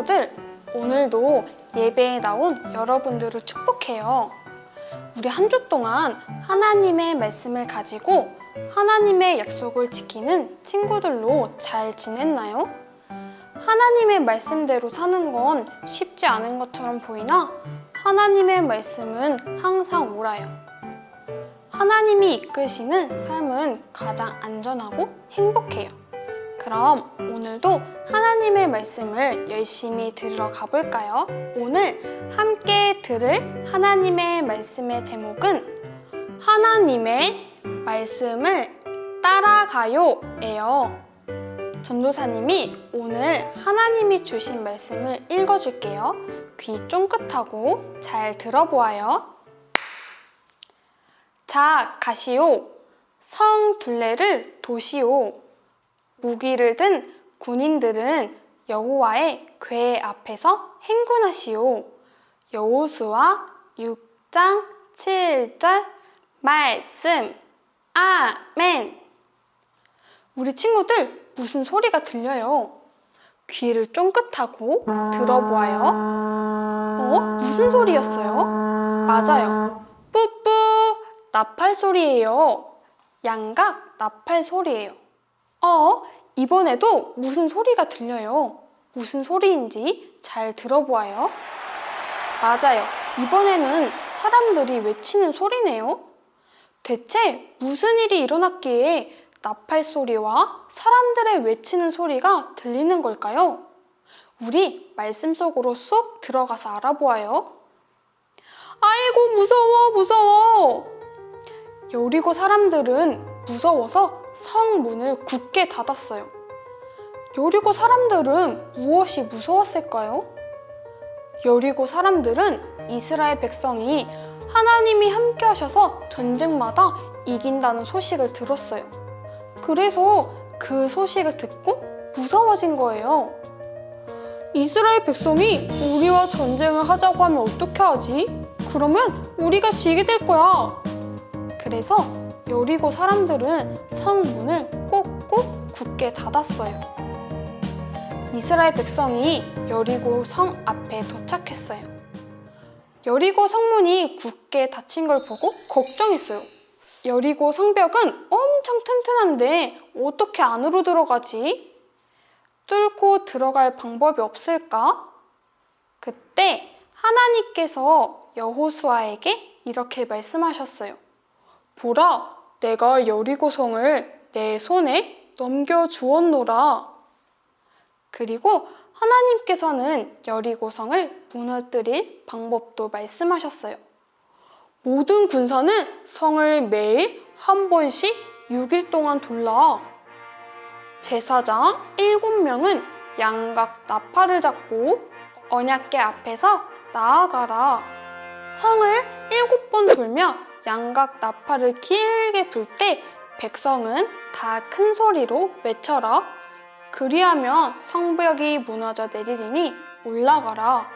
친구들, 오늘도 예배에 나온 여러분들을 축복해요. 우리 한 주 동안 하나님의 말씀을 가지고 하나님의 약속을 지키는 친구들로 잘 지냈나요? 하나님의 말씀대로 사는 건 쉽지 않은 것처럼 보이나 하나님의 말씀은 항상 옳아요. 하나님이 이끄시는 삶은 가장 안전하고 행복해요. 그럼 오늘도 하나님의 말씀을 열심히 들으러 가볼까요? 오늘 함께 들을 하나님의 말씀의 제목은 하나님의 말씀을 따라가요 예요. 전도사님이 오늘 하나님이 주신 말씀을 읽어줄게요. 귀 쫑긋하고 잘 들어보아요. 자, 가시오. 성 둘레를 도시오. 무기를 든 군인들은 여호와의 궤 앞에서 행군하시오. 여호수아 6장 7절 말씀. 아멘. 우리 친구들 무슨 소리가 들려요? 귀를 쫑긋하고 들어보아요. 어? 무슨 소리였어요? 맞아요. 뿌뿌 나팔 소리예요. 양각 나팔 소리예요. 어? 이번에도 무슨 소리가 들려요? 무슨 소리인지 잘 들어보아요. 맞아요. 이번에는 사람들이 외치는 소리네요. 대체 무슨 일이 일어났기에 나팔 소리와 사람들의 외치는 소리가 들리는 걸까요? 우리 말씀 속으로 쏙 들어가서 알아보아요. 아이고, 무서워, 무서워. 여리고 사람들은 무서워서 성문을 굳게 닫았어요. 여리고 사람들은 무엇이 무서웠을까요? 여리고 사람들은 이스라엘 백성이 하나님이 함께 하셔서 전쟁마다 이긴다는 소식을 들었어요. 그래서 그 소식을 듣고 무서워진 거예요. 이스라엘 백성이 우리와 전쟁을 하자고 하면 어떻게 하지? 그러면 우리가 지게 될 거야. 그래서 여리고 사람들은 성문을 꼭꼭 굳게 닫았어요. 이스라엘 백성이 여리고 성 앞에 도착했어요. 여리고 성문이 굳게 닫힌 걸 보고 걱정했어요. 여리고 성벽은 엄청 튼튼한데 어떻게 안으로 들어가지? 뚫고 들어갈 방법이 없을까? 그때 하나님께서 여호수아에게 이렇게 말씀하셨어요. 보라, 내가 여리고성을 내 손에 넘겨 주었노라. 그리고 하나님께서는 여리고성을 무너뜨릴 방법도 말씀하셨어요. 모든 군사는 성을 매일 한 번씩 6일 동안 돌라. 제사장 7명은 양각 나팔을 잡고 언약계 앞에서 나아가라. 성을 7번 돌며 양각 나팔을 길게 불 때 백성은 다 큰 소리로 외쳐라. 그리하면 성벽이 무너져 내리리니 올라가라.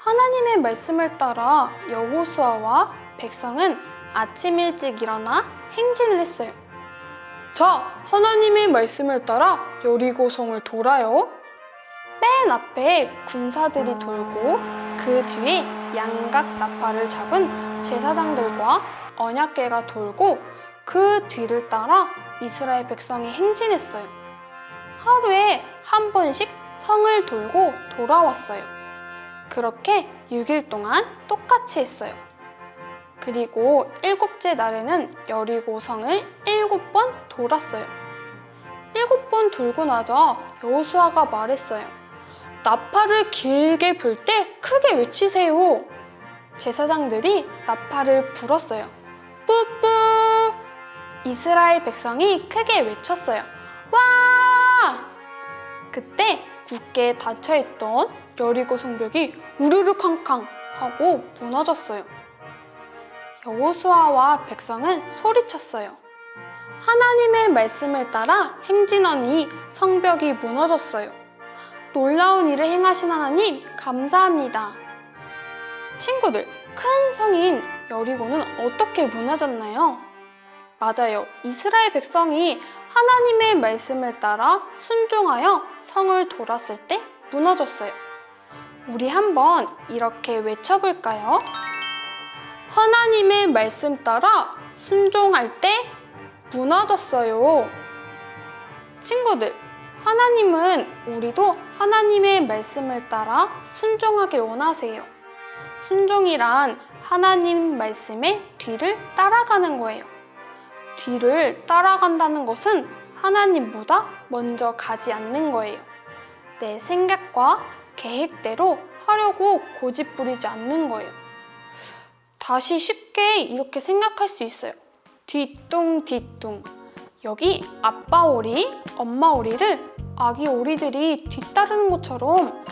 하나님의 말씀을 따라 여호수아와 백성은 아침 일찍 일어나 행진을 했어요. 자, 하나님의 말씀을 따라 여리고성을 돌아요. 맨 앞에 군사들이 돌고 그 뒤에 양각 나팔을 잡은 제사장들과 언약궤가 돌고 그 뒤를 따라 이스라엘 백성이 행진했어요. 하루에 한 번씩 성을 돌고 돌아왔어요. 그렇게 6일 동안 똑같이 했어요. 그리고 일곱째 날에는 여리고 성을 일곱 번 돌았어요. 일곱 번 돌고 나자 여호수아가 말했어요. 나팔을 길게 불 때 크게 외치세요. 제사장들이 나팔을 불었어요. 뿌뿌! 이스라엘 백성이 크게 외쳤어요. 와! 그때 굳게 닫혀있던 여리고 성벽이 우르르 캉캉 하고 무너졌어요. 여호수아와 백성은 소리쳤어요. 하나님의 말씀을 따라 행진하니 성벽이 무너졌어요. 놀라운 일을 행하신 하나님 감사합니다. 친구들, 큰 성인 여리고는 어떻게 무너졌나요? 맞아요. 이스라엘 백성이 하나님의 말씀을 따라 순종하여 성을 돌았을 때 무너졌어요. 우리 한번 이렇게 외쳐볼까요? 하나님의 말씀 따라 순종할 때 무너졌어요. 친구들, 하나님은 우리도 하나님의 말씀을 따라 순종하길 원하세요. 순종이란 하나님 말씀의 뒤를 따라가는 거예요. 뒤를 따라간다는 것은 하나님보다 먼저 가지 않는 거예요. 내 생각과 계획대로 하려고 고집 부리지 않는 거예요. 다시 쉽게 이렇게 생각할 수 있어요. 뒤뚱뒤뚱. 여기 아빠 오리, 엄마 오리를 아기 오리들이 뒤따르는 것처럼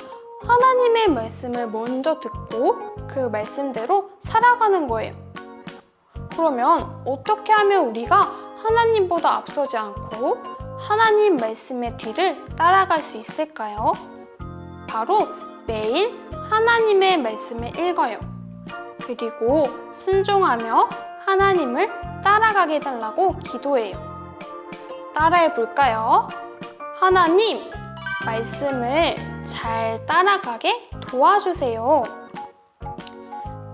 하나님의 말씀을 먼저 듣고 그 말씀대로 살아가는 거예요. 그러면 어떻게 하면 우리가 하나님보다 앞서지 않고 하나님 말씀의 뒤를 따라갈 수 있을까요? 바로 매일 하나님의 말씀을 읽어요. 그리고 순종하며 하나님을 따라가게 해달라고 기도해요. 따라해 볼까요? 하나님, 말씀을 잘 따라가게 도와주세요.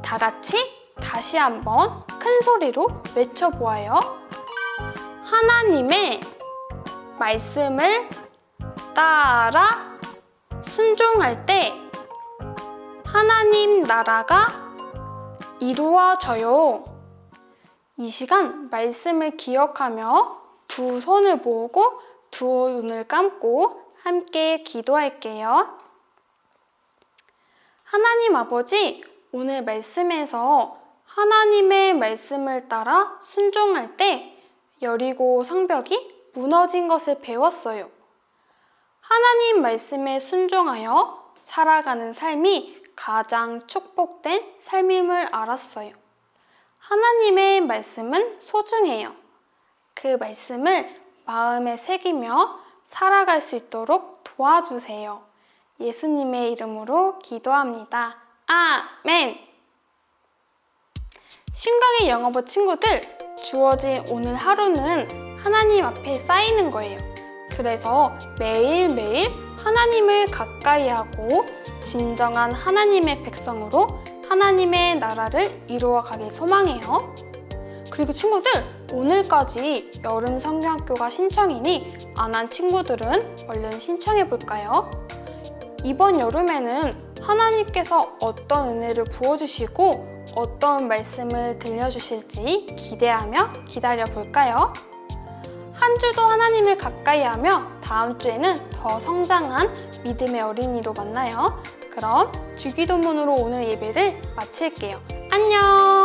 다 같이 다시 한번 큰 소리로 외쳐보아요. 하나님의 말씀을 따라 순종할 때 하나님 나라가 이루어져요. 이 시간 말씀을 기억하며 두 손을 모으고 두 눈을 감고 함께 기도할게요. 하나님 아버지, 오늘 말씀에서 하나님의 말씀을 따라 순종할 때 여리고 성벽이 무너진 것을 배웠어요. 하나님 말씀에 순종하여 살아가는 삶이 가장 축복된 삶임을 알았어요. 하나님의 말씀은 소중해요. 그 말씀을 마음에 새기며 살아갈 수 있도록 도와주세요. 예수님의 이름으로 기도합니다. 아멘! 신강의 영어부 친구들, 주어진 오늘 하루는 하나님 앞에 쌓이는 거예요. 그래서 매일매일 하나님을 가까이 하고 진정한 하나님의 백성으로 하나님의 나라를 이루어가길 소망해요. 그리고 친구들, 오늘까지 여름 성경학교가 신청이니 안 한 친구들은 얼른 신청해 볼까요? 이번 여름에는 하나님께서 어떤 은혜를 부어주시고 어떤 말씀을 들려주실지 기대하며 기다려 볼까요? 한 주도 하나님을 가까이 하며 다음 주에는 더 성장한 믿음의 어린이로 만나요. 그럼 주기도문으로 오늘 예배를 마칠게요. 안녕!